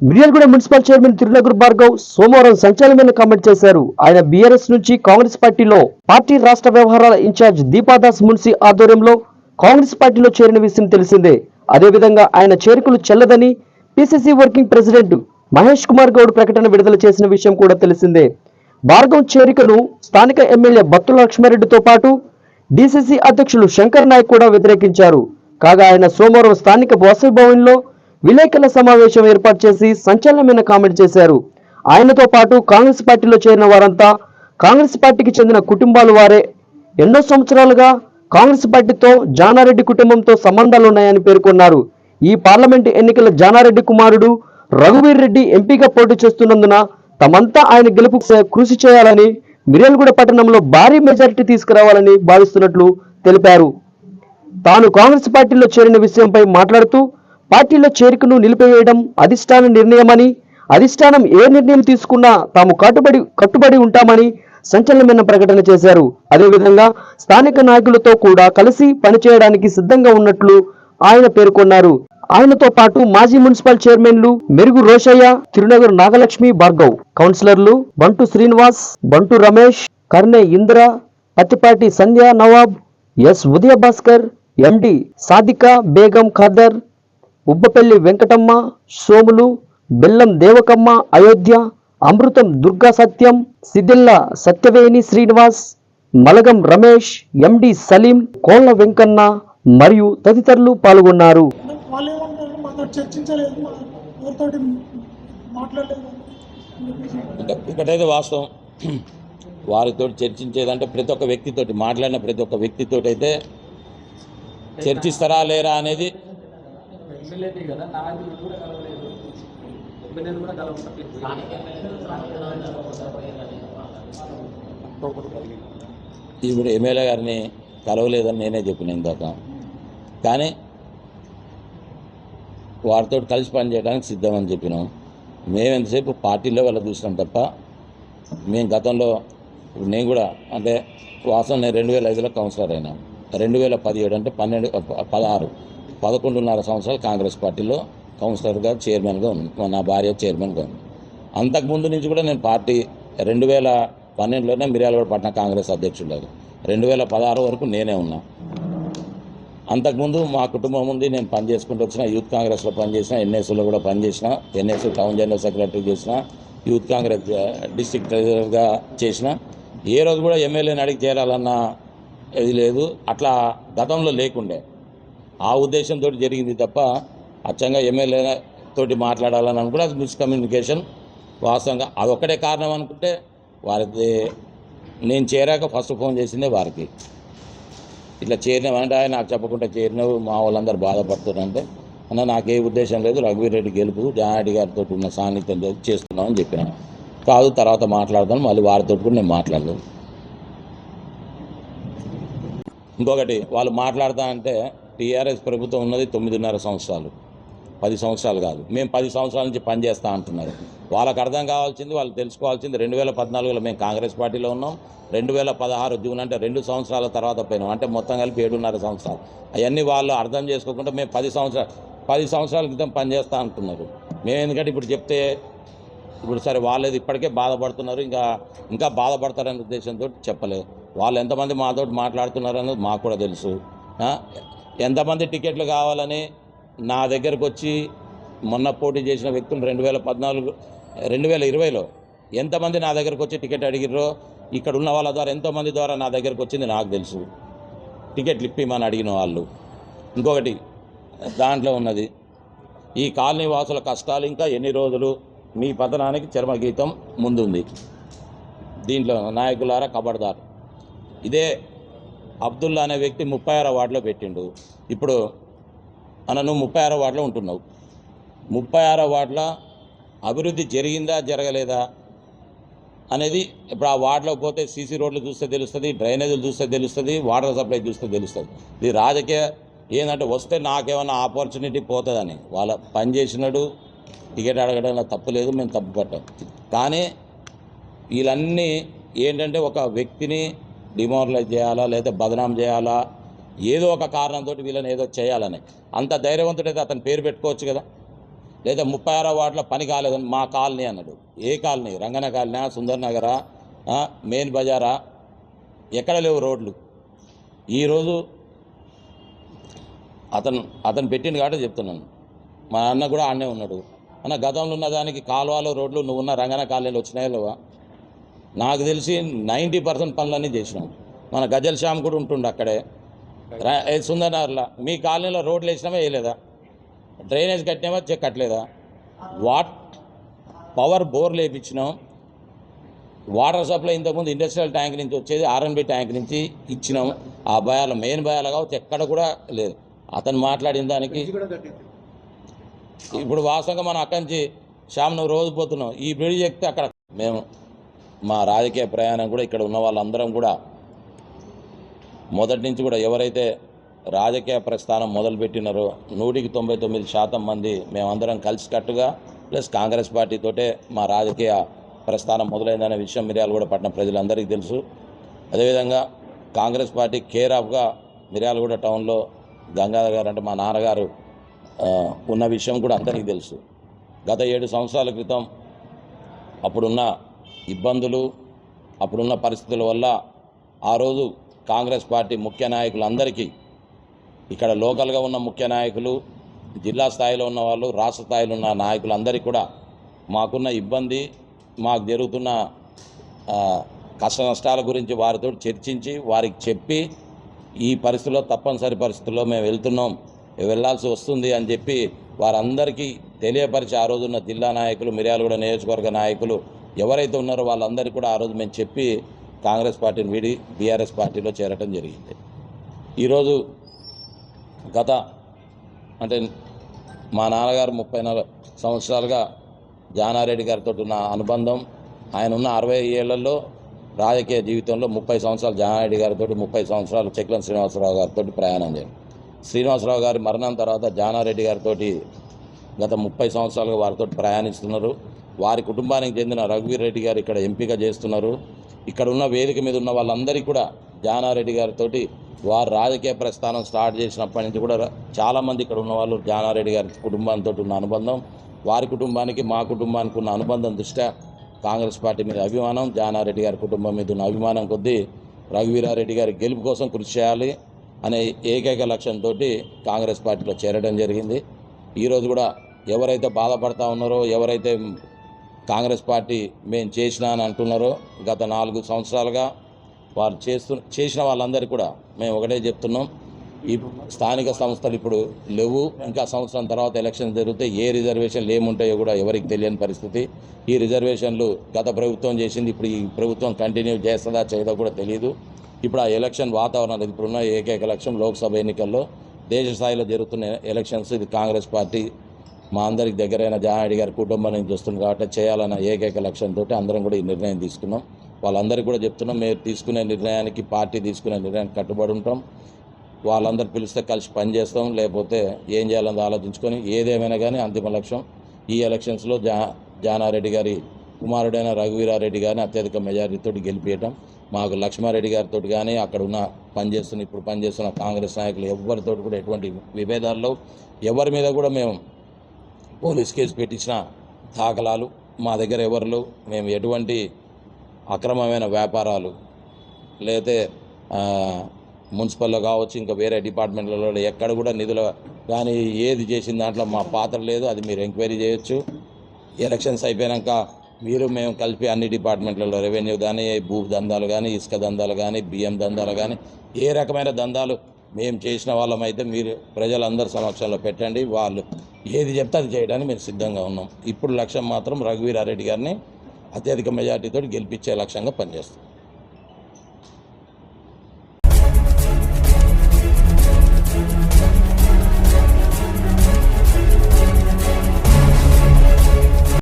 Miryalaguda municipal chairman Thirunagar Bhargav సోమవారం సంచలనమైన comment చేశారు. ఆయన బీఆర్ఎస్ నుంచి కాంగ్రెస్ పార్టీలో పార్టీ రాష్ట్ర వ్యవహారాల ఇన్ఛార్జ్ దీపాదాస్ మున్సి ఆధ్వర్యంలో కాంగ్రెస్ పార్టీలో చేరిన విషయం తెలిసిందే. అదేవిధంగా ఆయన చేరికలు చెల్లదని PCC working president Mahesh Kumar Goud ప్రకటన విడుదల చేసిన విషయం కూడా తెలిసిందే. భార్గవ్ చేరికను స్థానిక ఎమ్మెల్యే బత్తుల లక్ష్మారెడ్డితో పాటు డిసిసి అధ్యక్షులు శంకర్ నాయక్ కూడా వ్యతిరేకించారు. కాగా ఆయన సోమవారం స్థానిక వాసవి భవన్లో విలేకరుల సమావేశం ఏర్పాటు చేసి సంచలనమైన కామెంట్ చేశారు. ఆయనతో పాటు కాంగ్రెస్ పార్టీలో చేరిన వారంతా కాంగ్రెస్ పార్టీకి చెందిన కుటుంబాలు వారే. ఎన్నో సంవత్సరాలుగా కాంగ్రెస్ పార్టీతో జానారెడ్డి కుటుంబంతో సంబంధాలున్నాయని పేర్కొన్నారు. ఈ పార్లమెంటు ఎన్నికల జానారెడ్డి కుమారుడు రఘువీర్ రెడ్డి ఎంపీగా పోటీ చేస్తున్నందున తమంతా ఆయన గెలుపు కృషి చేయాలని మిర్యాలగూడ పట్టణంలో భారీ మెజారిటీ తీసుకురావాలని భావిస్తున్నట్లు తెలిపారు. తాను కాంగ్రెస్ పార్టీలో చేరిన విషయంపై మాట్లాడుతూ పార్టీలో చేరికను నిలిపివేయడం అధిష్టాన నిర్ణయమని అధిష్టానం ఏ నిర్ణయం తీసుకున్నా తాము కట్టుబడి కట్టుబడి ఉంటామని సంచలనమైన ప్రకటన చేశారు. అదేవిధంగా స్థానిక నాయకులతో కూడా కలిసి పనిచేయడానికి సిద్ధంగా ఉన్నట్లు ఆయన పేర్కొన్నారు. ఆయనతో పాటు మాజీ మున్సిపల్ చైర్మన్లు మెరుగు రోషయ్య తిరునగర్ నాగలక్ష్మి భార్గవ్ కౌన్సిలర్లు బంటు శ్రీనివాస్ బంటు రమేష్ కర్నె ఇంద్ర పత్తిపాటి సంధ్య నవాబ్ ఎస్ ఉదయ భాస్కర్ ఎండి సాదిక బేగం ఖాదర్ ఉబ్బపల్లి వెంకటమ్మ సోములు బెల్లం దేవకమ్మ అయోధ్య అమృతం దుర్గా సత్యం సిదిల్ల సత్యవేణి శ్రీనివాస్ మలగం రమేష్ ఎండి సలీం కోళ్ళ వెంకన్న మరియు తదితరులు పాల్గొన్నారు. ఇక్కడైతే వాస్తవం. వారితో చర్చించేదంటే ప్రతి ఒక్క వ్యక్తితోటి మాట్లాడిన ప్రతి ఒక్క వ్యక్తితోటి అయితే చర్చిస్తారా లేరా అనేది ఎమ్మెల్యేనే కదా నాయకులు కూడా కలవలేదు. ఎమ్మెల్యేలు కూడా కలవలేదు ఇప్పుడు ఎమ్మెల్యే గారిని కలవలేదని నేనే చెప్పిన ఇందాక. కానీ వారితో కలిసి పనిచేయడానికి సిద్ధమని చెప్పినాం. మేము ఎంతసేపు పార్టీలో వాళ్ళ చూసినాం తప్ప మేము గతంలో ఇప్పుడు నేను కూడా అంటే వాస్తవం నేను రెండు వేల ఐదులో కౌన్సిలర్ అయినా. రెండు వేల పదిహేడు అంటే పన్నెండు పదహారు. పదకొండున్నర సంవత్సరాలు కాంగ్రెస్ పార్టీలో కౌన్సిలర్గా చైర్మన్గా ఉంది నా భార్య చైర్మన్గా ఉంది. అంతకుముందు నుంచి కూడా నేను పార్టీ రెండు వేల పన్నెండులోనే మిర్యాలగూడ పట్టణ కాంగ్రెస్ అధ్యక్షుడు రెండు వేల పదహారు వరకు నేనే ఉన్నా. అంతకుముందు మా కుటుంబం ఉంది నేను పని చేసుకుంటూ వచ్చిన యూత్ కాంగ్రెస్లో పనిచేసిన ఎన్ఎస్లో కూడా పనిచేసిన ఎన్ఎస్ టౌన్ జనరల్ సెక్రటరీ చేసిన యూత్ కాంగ్రెస్ డిస్టిక్ ట్రెజరర్గా చేసిన ఏ రోజు కూడా ఎమ్మెల్యేని అడిగి చేరాలన్న ఇది లేదు. అట్లా గతంలో లేకుండే. ఆ ఉద్దేశంతో జరిగింది తప్ప అచ్చంగా ఎమ్మెల్యే తోటి మాట్లాడాలని అనుకుంటే అది మిస్కమ్యూనికేషన్ వాస్తవంగా అదొక్కటే కారణం అనుకుంటే వారికి నేను చేరాక ఫస్ట్ ఫోన్ చేసిందే వారికి. ఇట్లా చేరినామంటే ఆయన నాకు చెప్పకుండా చేరినావు మా వాళ్ళందరూ బాధపడుతున్నారంటే అన్న నాకు ఏ ఉద్దేశం లేదు రఘువీరెడ్డి గెలుపు జానారెడ్డి గారితో ఉన్న సాన్నిధ్యం చేస్తున్నామని చెప్పినాను కాదు తర్వాత మాట్లాడదాం మళ్ళీ వారితో కూడా నేను మాట్లాడలేదు ఇంకొకటి వాళ్ళు మాట్లాడతా అంటే టీఆర్ఎస్ ప్రభుత్వం ఉన్నది తొమ్మిదిన్నర సంవత్సరాలు. పది సంవత్సరాలు కాదు. మేము పది సంవత్సరాల నుంచి పనిచేస్తా అంటున్నారు. వాళ్ళకి అర్థం కావాల్సింది వాళ్ళు తెలుసుకోవాల్సింది రెండు వేల పద్నాలుగులో మేము కాంగ్రెస్ పార్టీలో ఉన్నాం. రెండు వేల పదహారు జూన్ అంటే రెండు సంవత్సరాల తర్వాత పోయినాం. అంటే మొత్తం కలిపి ఏడున్నర సంవత్సరాలు. అవన్నీ వాళ్ళు అర్థం చేసుకోకుండా మేము పది సంవత్సరాలు పది సంవత్సరాల క్రితం పనిచేస్తా అంటున్నారు. మేము ఎందుకంటే ఇప్పుడు చెప్తే ఇప్పుడు సరే వాళ్ళది ఇప్పటికే బాధపడుతున్నారు. ఇంకా ఇంకా బాధపడతారనే ఉద్దేశంతో చెప్పలేదు వాళ్ళు ఎంతమంది మాతో మాట్లాడుతున్నారు అనేది మాకు కూడా తెలుసు. ఎంతమంది టికెట్లు కావాలని నా దగ్గరకు వచ్చి మొన్న పోటీ చేసిన వ్యక్తులు రెండు వేల పద్నాలుగు రెండు వేల ఇరవైలో ఎంతమంది నా దగ్గరకు వచ్చి టికెట్ అడిగిర్రో ఇక్కడ ఉన్న వాళ్ళ ద్వారా ఎంతోమంది ద్వారా నా దగ్గరకు వచ్చింది నాకు తెలుసు. టికెట్లు ఇప్పిమని అడిగిన వాళ్ళు. ఇంకొకటి దాంట్లో ఉన్నది ఈ కాలనీ వాసుల కష్టాలు ఇంకా ఎన్ని రోజులు మీ పతనానికి చర్మగీతం ముందుంది. దీంట్లో నాయకులారా కబడ్దార్. ఇదే అబ్దుల్లా అనే వ్యక్తి ముప్పై ఆరో వార్డులో పెట్టిండు. ఇప్పుడు అన్న నువ్వు ముప్పై ఆరో వార్డులో ఉంటున్నావు. ముప్పై ఆరో వార్డులో అభివృద్ధి జరిగిందా జరగలేదా అనేది ఇప్పుడు ఆ వార్డులో పోతే సీసీ రోడ్లు చూస్తే తెలుస్తుంది డ్రైనేజీలు చూస్తే తెలుస్తుంది వాటర్ సప్లై చూస్తే తెలుస్తుంది. ఇది రాజకీయ ఏంటంటే వస్తే నాకేమైనా ఆపర్చునిటీ పోతుందని. వాళ్ళ పని చేసినాడు టికెట్ అడగడంలో తప్పు లేదు మేము తప్పు పట్టాం కానీ వీళ్ళన్నీ ఏంటంటే ఒక వ్యక్తిని డిమోరలైజ్ చేయాలా లేదా బదనాం చేయాలా? ఏదో ఒక కారణంతో వీళ్ళని ఏదో చేయాలని. అంత ధైర్యవంతుడైతే అతని పేరు పెట్టుకోవచ్చు కదా. లేదా ముప్పై ఆరో వార్డులో పని కాలేదని మా కాలనీ అన్నాడు. ఏ కాలనీ? రంగన కాలనీ? సుందర్ నగరా? మెయిన్ బజారా? ఎక్కడ లేవు రోడ్లు? ఈరోజు అతను అతను పెట్టింది కాబట్టి చెప్తున్నాను. మా అన్న కూడా ఆడనే ఉన్నాడు. అన్న గతంలో ఉన్న దానికి కాలువలు రోడ్లు నువ్వు ఉన్న రంగన కాలనీలు వచ్చినాయో లేవా? నాకు తెలిసి నైంటీ పర్సెంట్ పనులన్నీ చేసినాం. మన గజల్ శ్యామ్ కూడా ఉంటుండే అక్కడే. సుందర్నగర్లో? మీ కాలనీలో రోడ్లు వేసినామా వేయలేదా? డ్రైనేజ్ కట్టినామా చెక్ కట్టలేదా? వాట్? పవర్ బోర్లు వేయించినాం వాటర్ సప్లై ఇంతకుముందు ఇండస్ట్రియల్ ట్యాంక్ నుంచి వచ్చేది ఆర్ఎన్బి ట్యాంక్ నుంచి ఇచ్చినాం. ఆ భయాలు మెయిన్ భయాలు కావచ్చు ఎక్కడ కూడా లేదు. అతను మాట్లాడిన దానికి ఇప్పుడు వాస్తవంగా మనం అక్కడి నుంచి శ్యామ్ నువ్వు రోజు పోతున్నాం ఈ బ్రిడ్జ్ ఎక్కితే అక్కడ మేము మా రాజకీయ ప్రయాణం కూడా ఇక్కడ ఉన్న వాళ్ళందరం కూడా మొదటి నుంచి కూడా ఎవరైతే రాజకీయ ప్రస్థానం మొదలుపెట్టినారో నూటికి తొంభై తొమ్మిది శాతం మంది మేమందరం కలిసికట్టుగా ప్లస్ కాంగ్రెస్ పార్టీతోటే మా రాజకీయ ప్రస్థానం మొదలైందనే విషయం మిర్యాలగూడ పట్టణ ప్రజలందరికీ తెలుసు. అదేవిధంగా కాంగ్రెస్ పార్టీ కేర్ ఆఫ్గా మిర్యాలగూడ టౌన్లో గంగాధర్ గారు అంటే మా నాన్నగారు ఉన్న విషయం కూడా అందరికీ తెలుసు. గత ఏడు సంవత్సరాల క్రితం అప్పుడున్న ఇబ్బందులు అప్పుడున్న పరిస్థితుల వల్ల ఆ రోజు కాంగ్రెస్ పార్టీ ముఖ్య నాయకులందరికీ ఇక్కడ లోకల్గా ఉన్న ముఖ్య నాయకులు జిల్లా స్థాయిలో ఉన్న వాళ్ళు రాష్ట్ర స్థాయిలో ఉన్న నాయకులందరికీ కూడా మాకున్న ఇబ్బంది మాకు జరుగుతున్న కష్ట నష్టాల గురించి వారితో చర్చించి వారికి చెప్పి ఈ పరిస్థితుల్లో తప్పనిసరి పరిస్థితుల్లో మేము వెళ్తున్నాం వెళ్ళాల్సి వస్తుంది అని చెప్పి వారందరికీ తెలియపరిచి ఆ రోజున్న జిల్లా నాయకులు మిర్యాలగూడ నియోజకవర్గ నాయకులు ఎవరైతే ఉన్నారో వాళ్ళందరికీ కూడా ఆ రోజు మేము చెప్పి కాంగ్రెస్ పార్టీని వీడి బీఆర్ఎస్ పార్టీలో చేరటం జరిగింది. ఈరోజు గత అంటే మా నాన్నగారు ముప్పై నాలుగు సంవత్సరాలుగా జానారెడ్డి గారితో ఉన్న అనుబంధం ఆయన ఉన్న అరవై ఏళ్ళలో రాజకీయ జీవితంలో ముప్పై సంవత్సరాలు జానారెడ్డి గారితో ముప్పై సంవత్సరాలు చెక్లం శ్రీనివాసరావు గారితో ప్రయాణం చేయండి శ్రీనివాసరావు గారి మరణం తర్వాత జానారెడ్డి గారితో గత ముప్పై సంవత్సరాలుగా వారితో ప్రయాణిస్తున్నారు. వారి కుటుంబానికి చెందిన రఘువీర్ రెడ్డి గారు ఇక్కడ ఎంపిక చేస్తున్నారు. ఇక్కడ ఉన్న వేదిక మీద ఉన్న వాళ్ళందరికీ కూడా జానారెడ్డి గారితో వారు రాజకీయ ప్రస్థానం స్టార్ట్ చేసినప్పటి నుంచి కూడా చాలామంది ఇక్కడ ఉన్న వాళ్ళు జానారెడ్డి గారి కుటుంబంతో ఉన్న అనుబంధం వారి కుటుంబానికి మా కుటుంబానికి ఉన్న అనుబంధం దృష్ట్యా కాంగ్రెస్ పార్టీ మీద అభిమానం జానారెడ్డి గారి కుటుంబం మీద ఉన్న అభిమానం కొద్దీ రఘువీరారెడ్డి గారి గెలుపు కోసం కృషి చేయాలి అనే ఏకైక లక్ష్యంతో కాంగ్రెస్ పార్టీలో చేరడం జరిగింది. ఈరోజు కూడా ఎవరైతే బాధపడతా ఉన్నారో ఎవరైతే కాంగ్రెస్ పార్టీ మేము చేసినా అని అంటున్నారో గత నాలుగు సంవత్సరాలుగా వారు చేస్తు చేసిన వాళ్ళందరికీ కూడా మేము ఒకటే చెప్తున్నాం. ఈ స్థానిక సంస్థలు ఇప్పుడు లేవు. ఇంకా సంవత్సరం తర్వాత ఎలక్షన్ జరిగితే ఏ రిజర్వేషన్లు ఏముంటాయో కూడా ఎవరికి తెలియని పరిస్థితి. ఈ రిజర్వేషన్లు గత ప్రభుత్వం చేసింది ఇప్పుడు ఈ ప్రభుత్వం కంటిన్యూ చేస్తుందా చేయదో కూడా తెలియదు ఇప్పుడు ఆ ఎలక్షన్ వాతావరణం ఇప్పుడున్న ఏకైక లక్ష్యం లోక్సభ ఎన్నికల్లో దేశ స్థాయిలో జరుగుతున్న ఎలక్షన్స్ ఇది కాంగ్రెస్ పార్టీ మా అందరికి దగ్గరైన జానారెడ్డి గారి కుటుంబం నుంచి వస్తుంది కాబట్టి చేయాలన్న ఏకైక లక్ష్యంతో అందరం కూడా ఈ నిర్ణయం తీసుకున్నాం. వాళ్ళందరికీ కూడా చెప్తున్నాం మేము తీసుకునే నిర్ణయానికి పార్టీ తీసుకునే నిర్ణయానికి కట్టుబడి ఉంటాం. వాళ్ళందరూ పిలిస్తే కలిసి పనిచేస్తాం లేకపోతే ఏం చేయాలని ఆలోచించుకొని ఏదేమైనా కానీ అంతిమ లక్ష్యం. ఈ ఎలక్షన్స్లో జా జానారెడ్డి గారి కుమారుడైన రఘువీరారెడ్డి గారిని అత్యధిక మెజారిటీతో గెలిపేయటం. మాకు లక్ష్మారెడ్డి గారితో కానీ అక్కడ ఉన్న పనిచేస్తున్న ఇప్పుడు పనిచేస్తున్న కాంగ్రెస్ నాయకులు ఎవరితో కూడా ఎటువంటి విభేదాల్లో ఎవరి మీద కూడా మేము పోలీస్ కేసు పెట్టించిన దాఖలాలు మా దగ్గర ఎవరు మేము ఎటువంటి అక్రమమైన వ్యాపారాలు లేతే మున్సిపల్లో కావచ్చు ఇంకా వేరే డిపార్ట్మెంట్లలో ఎక్కడ కూడా నిధులు కానీ ఏది చేసిన దాంట్లో మా పాత్ర లేదు అది మీరు ఎంక్వైరీ చేయొచ్చు. ఎలక్షన్స్ అయిపోయాక మీరు మేము కలిపి అన్ని డిపార్ట్మెంట్లలో రెవెన్యూ కానీ భూ దందాలు కానీ ఇసుక దందాలు కానీ బియ్యం దందాలు కానీ ఏ రకమైన దందాలు మేము చేసిన వాళ్ళమైతే మీరు ప్రజలందరి సమక్షంలో పెట్టండి. వాళ్ళు ఏది చెప్తే అది చేయడానికి మేము సిద్ధంగా ఉన్నాం. ఇప్పుడు లక్ష్యం మాత్రం రఘువీరారెడ్డి గారిని అత్యధిక మెజార్టీతో గెలిపించే లక్ష్యంగా పనిచేస్తాం.